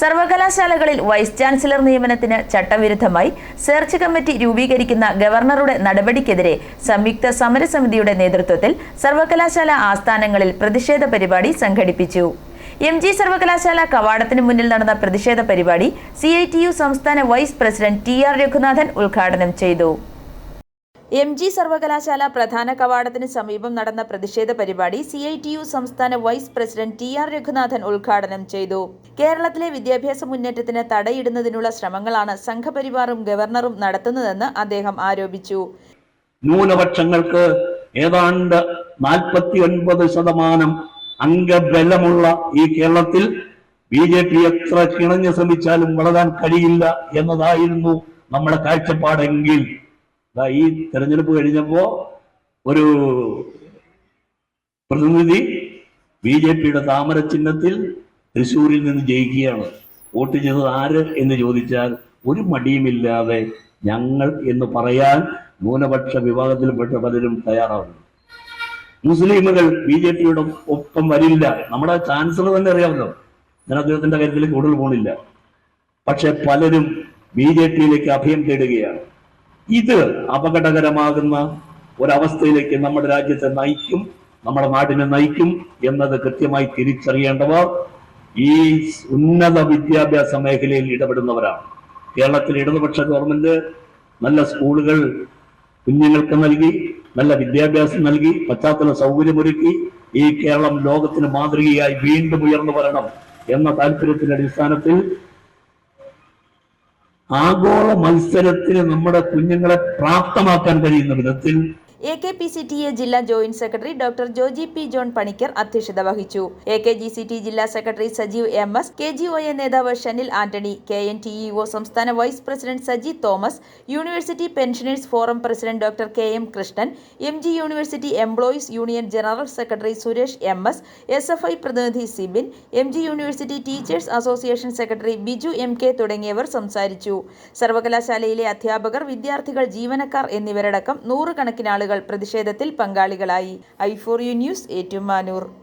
സർവകലാശാലകളിൽ vice chancellor നിയമനത്തിന് ചട്ടവിരുദ്ധമായി search committee രൂപീകരിക്കുന്ന ഗവർണറുടെ നടപടിക്കെതിരെ സംയുക്ത സമരസമിതിയുടെ നേതൃത്വത്തിൽ സർവകലാശാല ആസ്ഥാനങ്ങളിൽ പ്രതിഷേധ പരിപാടി സംഘടിപ്പിച്ചു. എം ജി സർവകലാശാല കവാടത്തിന് മുന്നിൽ നടന്ന പ്രതിഷേധ പരിപാടി സി ഐ ടി യു സംസ്ഥാന vice president T R Raghunathan ഉദ്ഘാടനം ചെയ്തു. എം ജി സർവകലാശാല പ്രധാന കവാടത്തിന് സമീപം നടന്ന പ്രതിഷേധ പരിപാടി സി ഐ ടി യു സംസ്ഥാന vice president T R Raghunathan ഉദ്ഘാടനം ചെയ്തു. കേരളത്തിലെ വിദ്യാഭ്യാസ മുന്നേറ്റത്തിന് തടയിടുന്നതിനുള്ള ശ്രമങ്ങളാണ് സംഘപരിവാറും ഗവർണറും നടത്തുന്നതെന്ന് അദ്ദേഹം ആരോപിച്ചു. ന്യൂനപക്ഷങ്ങൾക്ക് ഏതാണ്ട് നാൽപ്പത്തി ഒൻപത് ശതമാനം അംഗബലമുള്ള ഈ കേരളത്തിൽ ബി ജെ പി എത്ര കിണഞ്ഞു ശ്രമിച്ചാലും വളരാൻ കഴിയില്ല എന്നതായിരുന്നു നമ്മുടെ കാഴ്ചപ്പാടെങ്കിൽ. ഈ തെരഞ്ഞെടുപ്പ് കഴിഞ്ഞപ്പോ ഒരു പ്രതിനിധി ബി ജെ പിയുടെ താമര ചിഹ്നത്തിൽ തൃശ്ശൂരിൽ നിന്ന് ജയിക്കുകയാണ്. വോട്ട് ചെയ്തത് ആര് എന്ന് ചോദിച്ചാൽ ഒരു മടിയുമില്ലാതെ ഞങ്ങൾ എന്ന് പറയാൻ ന്യൂനപക്ഷ വിഭാഗത്തിൽപ്പെട്ട പലരും തയ്യാറാവുന്നു. മുസ്ലിമുകൾ ബി ജെ പിയുടെ ഒപ്പം വരില്ല. നമ്മുടെ ചാൻസലർ തന്നെ അറിയാമല്ലോ. ഞാൻ അദ്ദേഹത്തിന്റെ കാര്യത്തിൽ കൂടുതൽ പോണില്ല. പക്ഷെ പലരും ബി ജെ പിയിലേക്ക് അഭയം തേടുകയാണ്. ഇത് അപകടകരമാകുന്ന ഒരവസ്ഥയിലേക്ക് നമ്മുടെ രാജ്യത്തെ നയിക്കും നമ്മുടെ നാടിനെ നയിക്കും എന്നത് കൃത്യമായി തിരിച്ചറിയേണ്ടവർ ഈ ഉന്നത വിദ്യാഭ്യാസ മേഖലയിൽ ഇടപെടുന്നവരാണ്. കേരളത്തിൽ ഇടതുപക്ഷ ഗവൺമെന്റ് നല്ല സ്കൂളുകൾ കുഞ്ഞുങ്ങൾക്ക് നൽകി നല്ല വിദ്യാഭ്യാസം നൽകി പശ്ചാത്തല സൗകര്യമൊരുക്കി ഈ കേരളം ലോകത്തിന് മാതൃകയായി വീണ്ടും ഉയർന്നു വരണം എന്ന താല്പര്യത്തിന്റെ അടിസ്ഥാനത്തിൽ ആഗോള മത്സരത്തിന് നമ്മുടെ കുഞ്ഞുങ്ങളെ പ്രാപ്തമാക്കാൻ കഴിയുന്ന വിധത്തിൽ A K P C T A ജില്ലാ joint secretary doctor Joji P John Panicker അധ്യക്ഷത വഹിച്ചു. A K G C T ജില്ലാ secretary Sajeev M S K G O A നേതാവ് Shanil Antony K N T E O സംസ്ഥാന vice president Saji Thomas university pensioners forum president doctor K M Krishnan M G university employees union general secretary Suresh M S F I I പ്രതിനിധി Sibin M G university teachers association secretary Biju M K തുടങ്ങിയവർ സംസാരിച്ചു. സർവകലാശാലയിലെ അധ്യാപകർ വിദ്യാർത്ഥികൾ ജീവനക്കാർ എന്നിവരടക്കം നൂറുകണക്കിന് ആളുകൾ പ്രതിഷേധത്തിൽ പങ്കാളികളായി. I four U news Ettumanoor.